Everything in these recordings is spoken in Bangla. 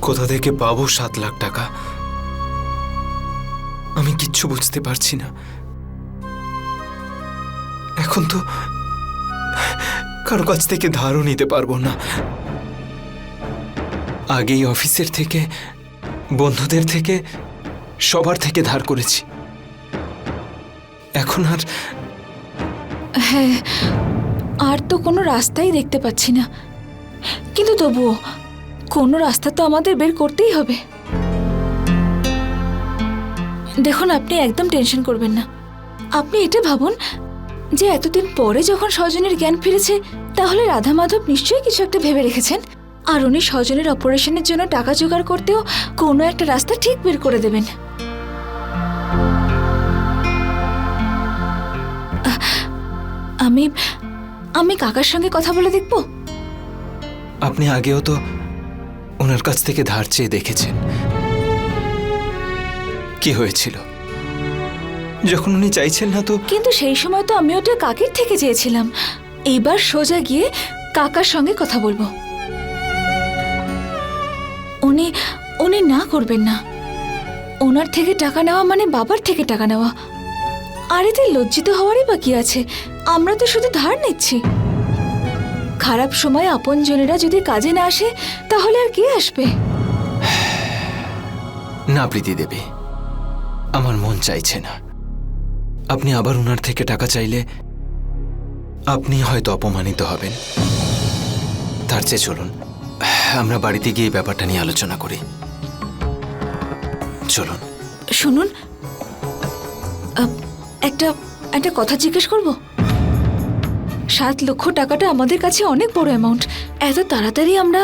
কোথা থেকে পাবো সাত লাখ টাকা? আমি কিচ্ছু বুঝতে পারছি না। এখন তো কারও কাছ থেকে ধারও নিতে পারব না। আগেই অফিসের থেকে, বন্ধুদের থেকে, সবার থেকে ধার করেছি। এখন আর হ্যাঁ আর তো কোনো রাস্তাই দেখতে পাচ্ছি না। কিন্তু তবুও কোনো রাস্তা তো আমাদের বের করতেই হবে। দেখুন, আপনি একদম টেনশন করবেন না। আপনি এটা ভাবুন যে এতদিন পরে যখন স্বজনের জ্ঞান ফিরেছে, তাহলে রাধা মাধব নিশ্চয়ই কিছু একটা ভেবে রেখেছেন। আর উনি স্বজনের অপারেশনের জন্য টাকা জোগাড় করতেও কোনো একটা রাস্তা ঠিক বের করে দেবেন। আমি আমি কাকার সঙ্গে কথা বলে দেখব? আপনি আগেও তো ওনার কাছ থেকে ধার চেয়ে দেখেছেন। কি হয়েছিল? যখন উনি চাইছেন না তো কিন্তু সেই সময় তো আমি ওটা কাকির থেকে চেয়েছিলাম। এইবার সোজা গিয়ে কাকার সঙ্গে কথা বলব। উনি উনি না করবেন না। ওনার থেকে টাকা নেওয়া মানে বাবার থেকে টাকা নেওয়া। আর এতে লজ্জিত হওয়ারই বাকি আছে? আমরা তো শুধু ধার নিচ্ছি। খারাপ সময় আপনজনেরা যদি কাজে না আসে তাহলে আর কে আসবে? না প্রীতি দেবী। আমার মন চাইছে না। আপনি আবার ওনার থেকে টাকা চাইলে আপনি হয়তো অপমানিত হবেন। তার চেয়ে চলুন আমরা বাড়িতে গিয়ে ব্যাপারটা নিয়ে আলোচনা করি। চলুন। শুনুন একটা একটা কথা জিজ্ঞেস করব? সাত লক্ষ টাকাটা আমাদের কাছে অনেক বড় অ্যামাউন্ট এত তাড়াতাড়ি আমরা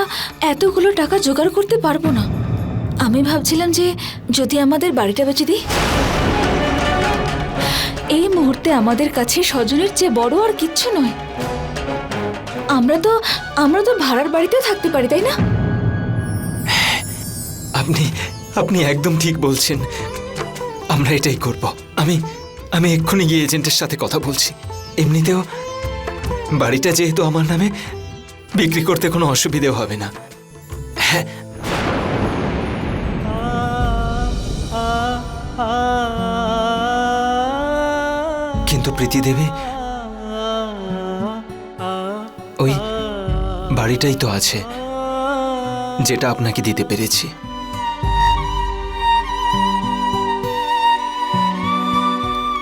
এতগুলো টাকা জোগাড় করতে পারব না। আমি ভাবছিলাম যে যদি আমাদের বাড়িটা বেচে দিই? এই মুহূর্তে আমাদের কাছে স্বজনের চেয়ে বড় আর কিচ্ছু নয়। আমরা তো আমরা তো ভাড়ার বাড়িতেও থাকতে পারি, তাই না? আপনি আপনি একদম ঠিক বলছেন। আমরা এটাই করব। আমি আমি এক্ষুনি গিয়ে এজেন্টের সাথে কথা বলছি। এমনিতেও বাড়িটা যেহেতু আমার নামে বিক্রি করতে কোনো অসুবিধেও হবে না। হ্যাঁ। কিন্তু প্রীতি দেবী, ওই বাড়িটাই তো আছে, যেটা আপনাকে দিতে পেরেছি।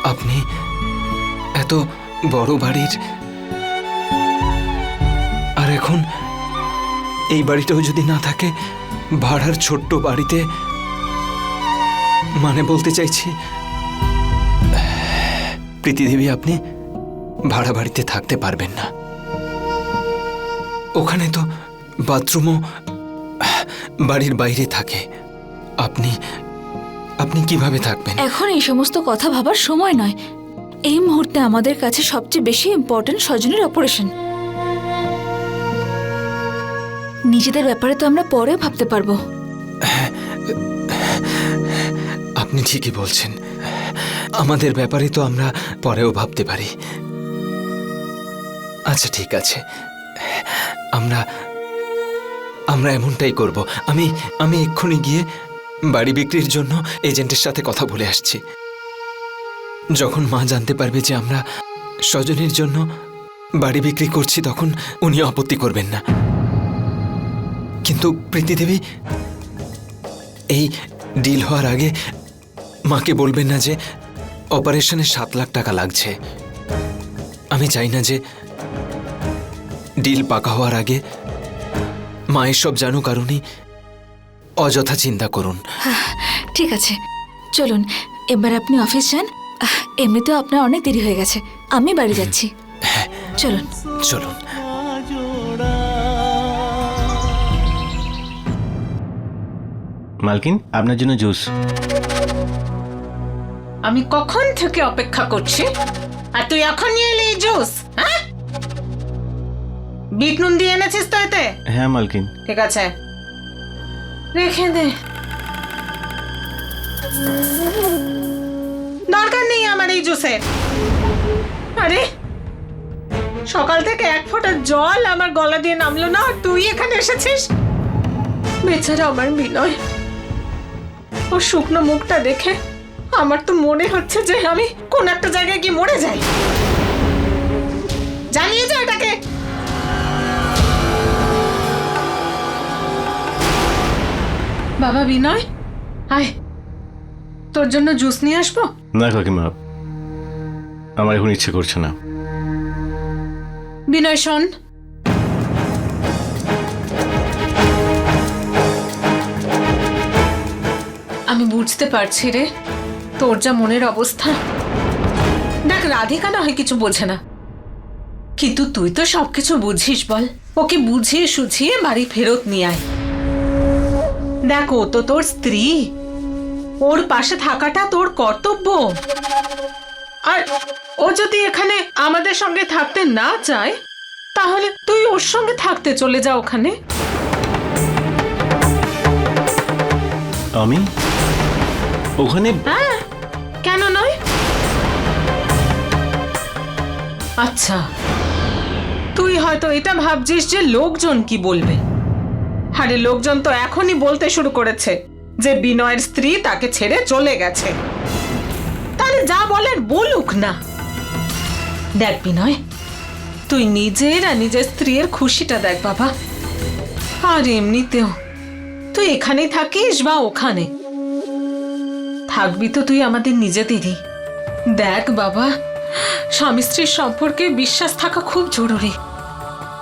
আপনি এত বড় বাড়ির এখন এই বাড়িটাও যদি না থাকে, ভাড়ার ছোট্ট বাড়িতে মানে বলতে চাইছি, প্রীতিদেবী, আপনি ভাড়া বাড়িতে থাকতে পারবেন না। ওখানে তো বাথরুমও বাড়ির বাইরে থাকে। আপনি আপনি কীভাবে থাকবেন? এখন এই সমস্ত কথা ভাবার সময় নয়। এই মুহূর্তে আমাদের কাছে সবচেয়ে বেশি ইম্পর্ট্যান্ট স্বজনের অপারেশন নিজেদের ব্যাপারে তো আমরা পরেও ভাবতে পারব। আপনি ঠিকই বলছেন। আমাদের ব্যাপারে তো আমরা পরেও ভাবতে পারি। আচ্ছা ঠিক আছে। আমরা আমরা এমনটাই করব। আমি আমি এক্ষুনি গিয়ে বাড়ি বিক্রির জন্য এজেন্টের সাথে কথা বলে আসছি। যখন মা জানতে পারবে যে আমরা স্বজনের জন্য বাড়ি বিক্রি করছি, তখন উনি আপত্তি করবেন না। কিন্তু প্রীতি দেবী এই ডিল হওয়ার আগে মাকে বলবেন না যে অপারেশনে সাত লাখ টাকা লাগছে। আমি চাই না যে ডিল পাকা হওয়ার আগে মা এসব জানুক আর উনি অযথা চিন্তা করুন। ঠিক আছে। চলুন এবার আপনি অফিস যান। এমনিতেও আপনার অনেক দেরি হয়ে গেছে। আমি বাড়ি যাচ্ছি। চলুন। চলুন। মালকিন আপনার জন্য জুস। আমি কখন থেকে অপেক্ষা করছি? আর তুই এখন নিয়ে এলি জুস হ্যাঁ? বিট নুন দিয়ে এনেছিস তো এতে? হ্যাঁ মালকিন। ঠিক আছে। রেখে দে। দরকার নেই আমার এই জুসের আরে সকাল থেকে এক ফোঁটা জল আমার গলা দিয়ে নামলো না আর তুই এখানে এসেছিস? বেচারা আমার বিনয়। ও শুকনো মুখটা দেখে আমার তো মনে হচ্ছে যে আমি কোন একটা জায়গায় গিয়ে মরে যাই। জানিয়ে যাও এটাকে। বাবা বিনয় আয়। তোর জন্য জুস নিয়ে আসব? না কাকিমা আমার এখন ইচ্ছে করছে না। বিনয় শোন। আমি বুঝতে পারছি রে। তোর যা মনের অবস্থা। দেখ রাধিকা না হয় কিছু বোঝে না। কিন্তু তুই তো সবকিছু বুঝিস বল। ওকে বুঝিয়ে সুঝিয়ে বাড়ি ফেরত নিয়ে আয়। দেখ, ও তো তোর স্ত্রী। ওর পাশে থাকাটা তোর কর্তব্য। আর ও যদি এখানে আমাদের সঙ্গে থাকতে না চায়, তাহলে তুই ওর সঙ্গে থাকতে চলে যা ওখানে। আমি? ওখানে হ্যাঁ কেন নয়? আচ্ছা তুই হয়তো এটা ভাবছিস যে লোকজন কি বলবে? আরে, লোকজন তো এখনই বলতে শুরু করেছে যে বিনয়ের স্ত্রী তাকে ছেড়ে চলে গেছে। তাহলে যা বলেন বলুক না। দেখ বিনয়, তুই নিজের আর নিজের স্ত্রীর খুশিটা দেখ বাবা। আর এমনিতেও তুই এখানেই থাকিস বা ওখানে? থাকবি তো তুই আমাদের নিজেদেরই দেখ বাবা, স্বামী স্ত্রীর সম্পর্কে বিশ্বাস থাকা খুব জরুরি।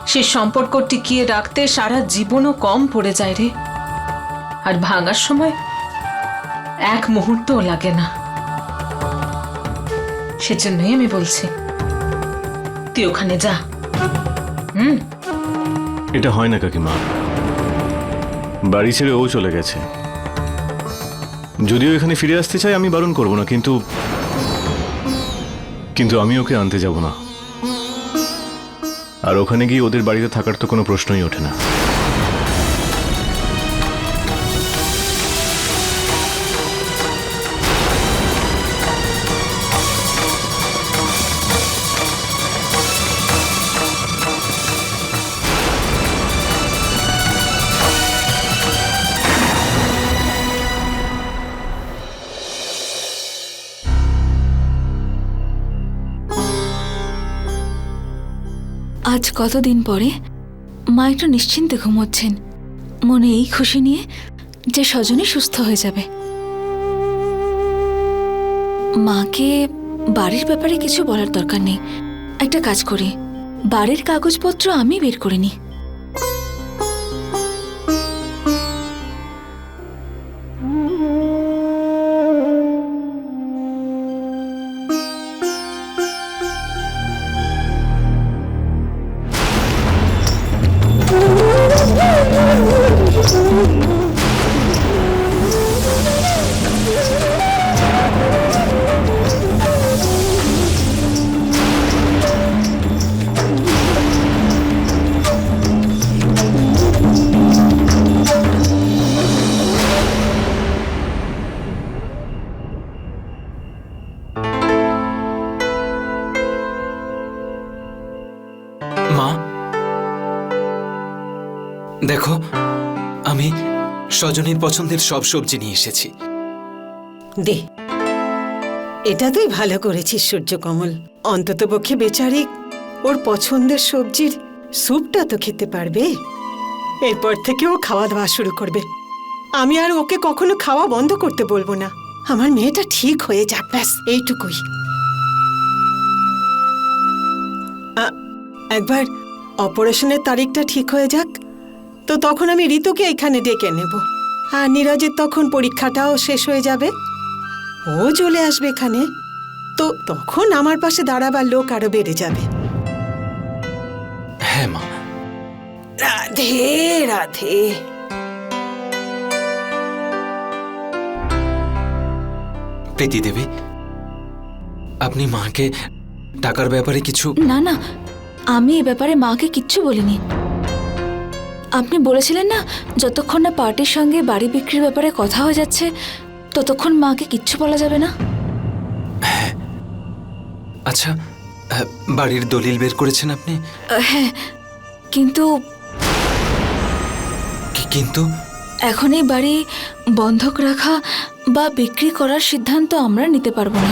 সে সম্পর্ক টিকিয়ে রাখতে সারা জীবনও কম পড়ে যায় রে। আর ভাঙার সময় এক মুহূর্তও লাগে না। সেজন্যই আমি বলছি, তুই ওখানে যা। হুম? এটা হয় না কাকিমা। বাড়ি ছেড়ে ও চলে গেছে। যদিও এখানে ফিরে আসতে চাই, আমি বারণ করব না, কিন্তু কিন্তু আমি ওকে আনতে যাব না। আর ওখানে গিয়ে ওদের বাড়িতে থাকার তো কোনো প্রশ্নই ওঠে না। কতদিন পরে মা একটু নিশ্চিন্তে ঘুমোচ্ছেন। মনে এই খুশি নিয়ে যে স্বজনই সুস্থ হয়ে যাবে। মাকে বাড়ির ব্যাপারে কিছু বলার দরকার নেই। একটা কাজ করি। বাড়ির কাগজপত্র আমি বের করে নিই। সজনীর পছন্দের সব সবজি নিয়ে এসেছি। দে এটা তুই ভালো করেছিস সূর্যকমল। অন্তত পক্ষে বেচারি, ওর পছন্দের সবজির স্যুপটা তো খেতে পারবে। এরপর থেকে ও খাওয়া দাওয়া শুরু করবে। আমি আর ওকে কখনো খাওয়া বন্ধ করতে বলব না। আমার মেয়েটা ঠিক হয়ে যাক, ব্যাস, এইটুকুই। একবার অপারেশনের তারিখটা ঠিক হয়ে যাক, তো তখন আমি ঋতুকে এখানে ডেকে নেব। আর নীরজের তখন পরীক্ষাটাও শেষ হয়ে যাবে। ও চলে আসবে এখানে। তো তখন আমার পাশে দাঁড়াবার লোক আরও বেড়ে যাবে। হ্যাঁ মা। রাধে রাধে। প্রীতি দেবী আপনি মাকে টাকার ব্যাপারে কিছু না না আমি এ ব্যাপারে মাকে কিচ্ছু বলিনি। আপনি বলেছিলেন না যতক্ষণ না পার্টির সঙ্গে বাড়ি বিক্রির ব্যাপারে কথা হয়ে যাচ্ছে ততক্ষণ মাকে কিচ্ছু বলা যাবে না? আচ্ছা আহ, বাড়ির দলিল বের করেছেন আপনি? হ্যাঁ কিন্তু কিন্তু? এখন এই বাড়ি বন্ধক রাখা বা বিক্রি করার সিদ্ধান্ত আমরা নিতে পারব না।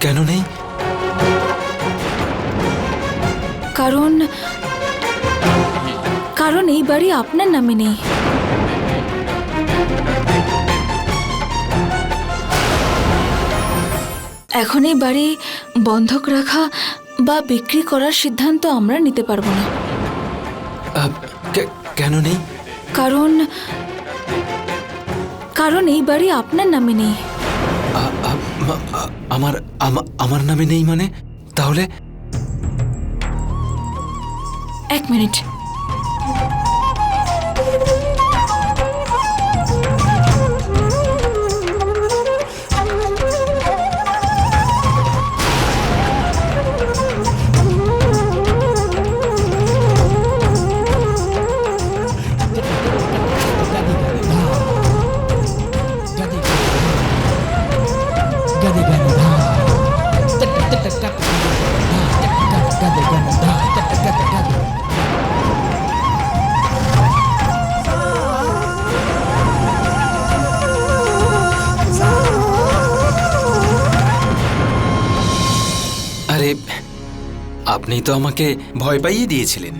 কেন নেই? কারণ কারণ এই বাড়ি আপনার নামে নেই। এখন এই বাড়ি বন্ধক রাখা বা বিক্রি করার সিদ্ধান্ত আমরা নিতে পারব না। কেন নেই? কারণ কারণ এই বাড়ি আপনার নামে নেই। আমার আমার নামে নেই মানে? তাহলে এক মিনিট। তো আমাকে ভয় পাইয়ে দিয়েছিলেন।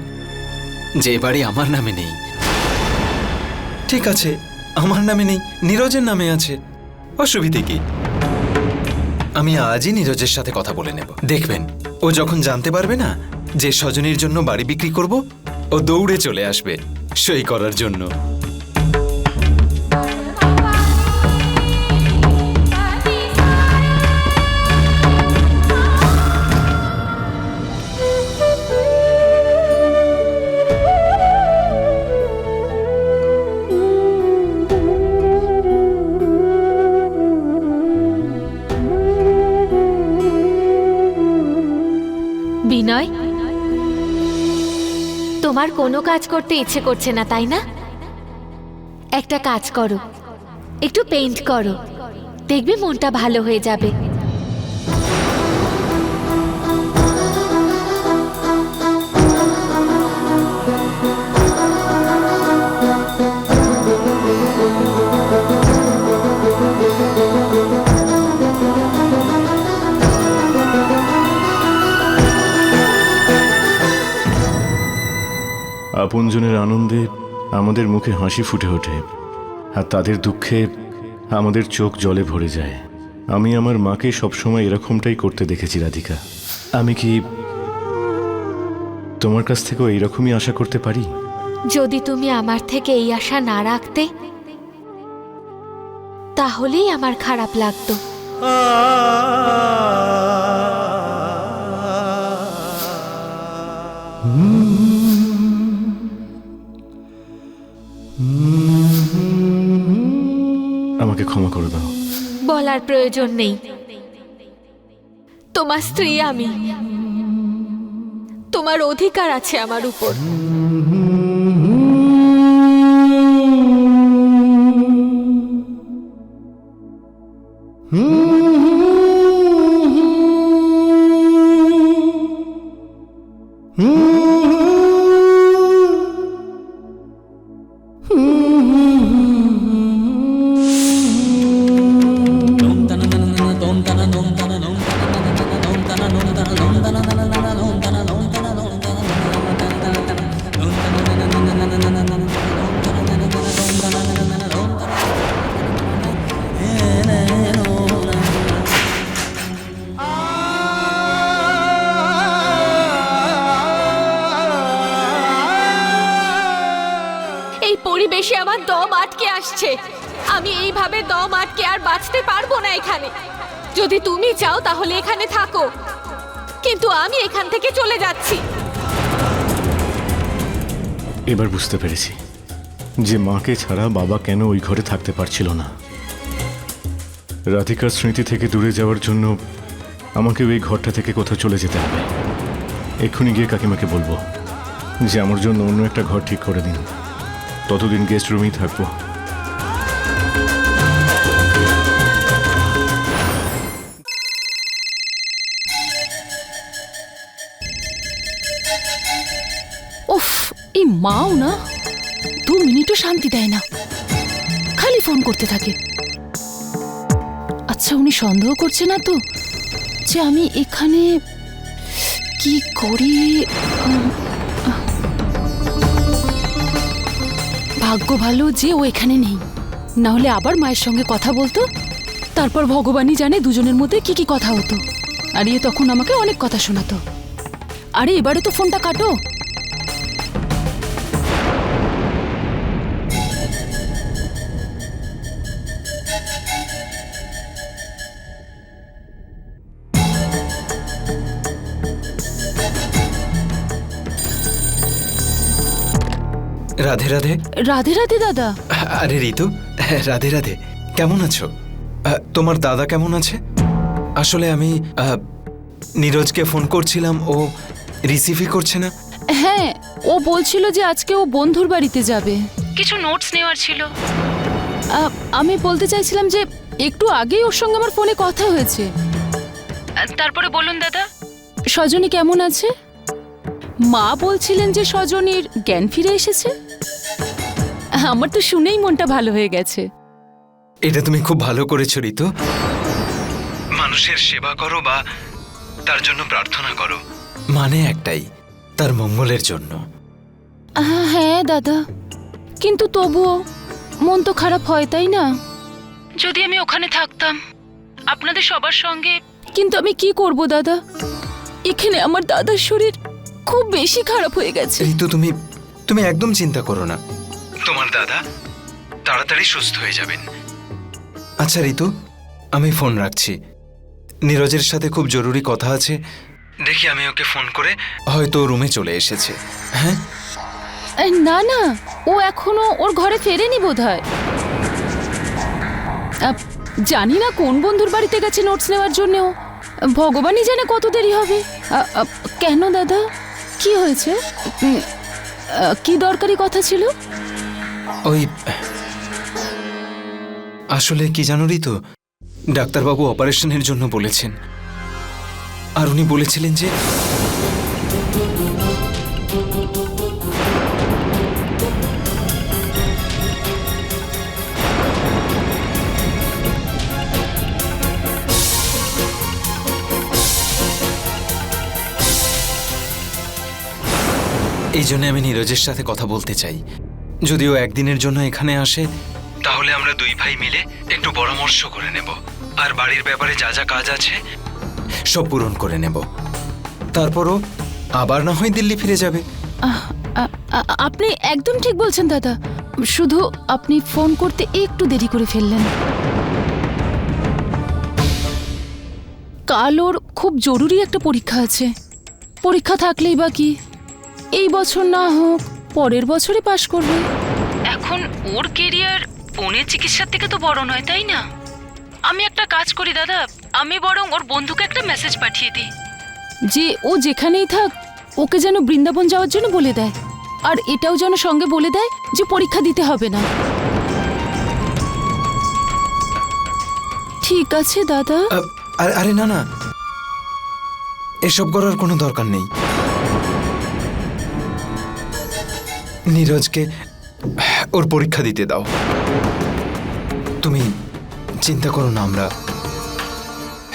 যে বাড়ি আমার নামে নেই। ঠিক আছে, আমার নামে নেই, নীরজের নামে আছে। অসুবিধে কি? আমি আজই নীরজের সাথে কথা বলে নেব। দেখবেন, ও যখন জানতে পারবে না যে সজনীর জন্য বাড়ি বিক্রি করব, ও দৌড়ে চলে আসবে সই করার জন্য। বিনয়? তোমার কোনো কাজ করতে ইচ্ছে করছে না, তাই না? একটা কাজ করো, একটু পেইন্ট করো, দেখবে মনটা ভালো হয়ে যাবে। আপনজনের আনন্দে আমাদের মুখে হাসি ফুটে ওঠে আর তাদের দুঃখে আমাদের চোখ জলে ভরে যায়। আমি আমার মাকে সবসময় এরকমটাই করতে দেখেছি রাধিকা। আমি কি তোমার কাছ থেকেও এইরকমই আশা করতে পারি? যদি তুমি আমার থেকে এই আশা না রাখতে তাহলেই আমার খারাপ লাগতো। ক্ষমা করে দাও বলার প্রয়োজন নেই তোমার স্ত্রী আমি তোমার অধিকার আছে আমার উপর এই আমি দম আটকে আর বাঁচতে পারব না এখানে। যদি তুমি চাও তাহলে এখানে থাকো। কিন্তু আমি এখান থেকে চলে যাচ্ছি। এবার বুঝতে পেরেছি যে মাকে ছাড়া বাবা কেন ওই ঘরে থাকতে পারছিল না। রাধিকার স্মৃতি থেকে দূরে যাওয়ার জন্য আমাকে ওই ঘরটা থেকে কোথাও চলে যেতে হবে। এক্ষুনি গিয়ে কাকিমাকে বলব যে আমার জন্য অন্য একটা ঘর ঠিক করে দিন। ততদিন গেস্ট রুমেই থাকব। শান্তি দেয় না। খালি ফোন করতে থাকে। আচ্ছা উনি সন্দেহ করছে না তো যে আমি এখানে কি করি? ভাগ্য ভালো যে ও এখানে নেই। না হলে আবার মায়ের সঙ্গে কথা বলতো? তারপর ভগবানই জানে দুজনের মধ্যে কি কি কথা হতো। আর ইয়ে তখন আমাকে অনেক কথা শোনাতো। আরে, এবারে তো ফোনটা কাটো। রাধে রাধে। রাধে রাধে দাদা। আরে ঋতু রাধে রাধে। কেমন আছো? তোমার দাদা কেমন আছে? আসলে আমি নীরজকে ফোন করছিলাম ও রিসিভই করছে না। হ্যাঁ ও বলছিল যে আজকে ও বন্ধুর বাড়িতে যাবে। কিছু নোটস নেওয়ার ছিল। আমি বলতে চাইছিলাম যে একটু আগেই ওর সঙ্গে আমার ফোনে কথা হয়েছে। তারপরে বলুন দাদা। সজনী কেমন আছে? মা বলছিলেন যে সজনীর জ্ঞান ফিরে এসেছে? আমার তো শুনেই মনটা ভালো হয়ে গেছে। এটা তুমি খুব ভালো করেছ ঋতু। মানুষের সেবা করো বা তার জন্য প্রার্থনা করো। মানে একটাই তার মঙ্গলের জন্য। হ্যাঁ দাদা। কিন্তু তবুও মন তো খারাপ হয় তাই না? যদি আমি ওখানে থাকতাম আপনাদের সবার সঙ্গে কিন্তু আমি কি করব দাদা? এখানে আমার দাদার শরীর খুব বেশি খারাপ হয়ে গেছে। ঋতু তুমি তুমি একদম চিন্তা করো না। তোমার দাদা তাড়াতাড়ি সুস্থ হয়ে যাবেন। আচ্ছা ঋতু আমি ফোন রাখছি। নীরজের সাথে খুব জরুরি কথা আছে। দেখি আমি ওকে ফোন করে হয়তো রুমে চলে এসেছে। হ্যাঁ? এই, না না ও এখনও ওর ঘরে ফেরেনি বোধ হয় জানি না কোন বন্ধুর বাড়িতে গেছে নোটস নেওয়ার জন্য ও। ভগবানই জানে কত দেরি হবে। কেন দাদা? কি হয়েছে? কি দরকারি কথা ছিল? ওই, আসলে কি জানোরই তো? ডাক্তারবাবু অপারেশনের জন্য বলেছেন। আর উনি বলেছিলেন যে এই জন্য আমি নীরজের সাথে কথা বলতে চাই। যদিও একদিনের জন্য এখানে আসে, তাহলে আমরা দুই ভাই মিলে একটু পরামর্শ করে নেব। আর বাড়ির ব্যাপারে যা যা কাজ আছে, সব পূরণ করে নেব। তারপরও আবার না হয় দিল্লি ফিরে যাবে। আপনি একদম ঠিক বলছেন, দাদা। শুধু আপনি ফোন করতে একটু দেরি করে ফেললেন। কাল ওর খুব জরুরি একটা পরীক্ষা আছে। পরীক্ষা থাকলেই বা কি? এই বছর না হোক পরের বছরে পাশ করবে। এখন ওর কেরিয়ার ফোনের চিকিৎসার থেকে তো বড় নয় তাই না? আমি একটা কাজ করি দাদা। আমি বরং ওর বন্ধুকে একটা মেসেজ পাঠিয়ে দিই। যে ও যেখানেই থাক ওকে যেন বৃন্দাবন যাওয়ার জন্য বলে দেয়। আর এটাও যেন সঙ্গে বলে দেয় যে পরীক্ষা দিতে হবে না। ঠিক আছে দাদা। আ, আরে আরে না না। এসব করার কোনো দরকার নেই। নীরজকে ওর পরীক্ষা দিতে দাও। তুমি চিন্তা করো না আমরা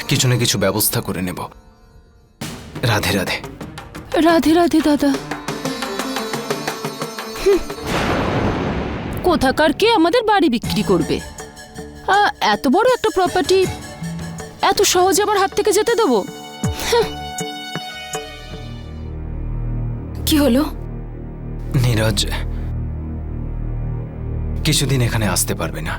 কিছু না কিছু ব্যবস্থা করে নেব। রাধে রাধে। রাধে রাধে দাদা। কোথাকার কে আমাদের বাড়ি বিক্রি করবে? এত বড় একটা প্রপার্টি এত সহজে আমার হাত থেকে যেতে দেবো? কি হলো? নীরজ কিছুদিন এখানে আসতে পারবে না।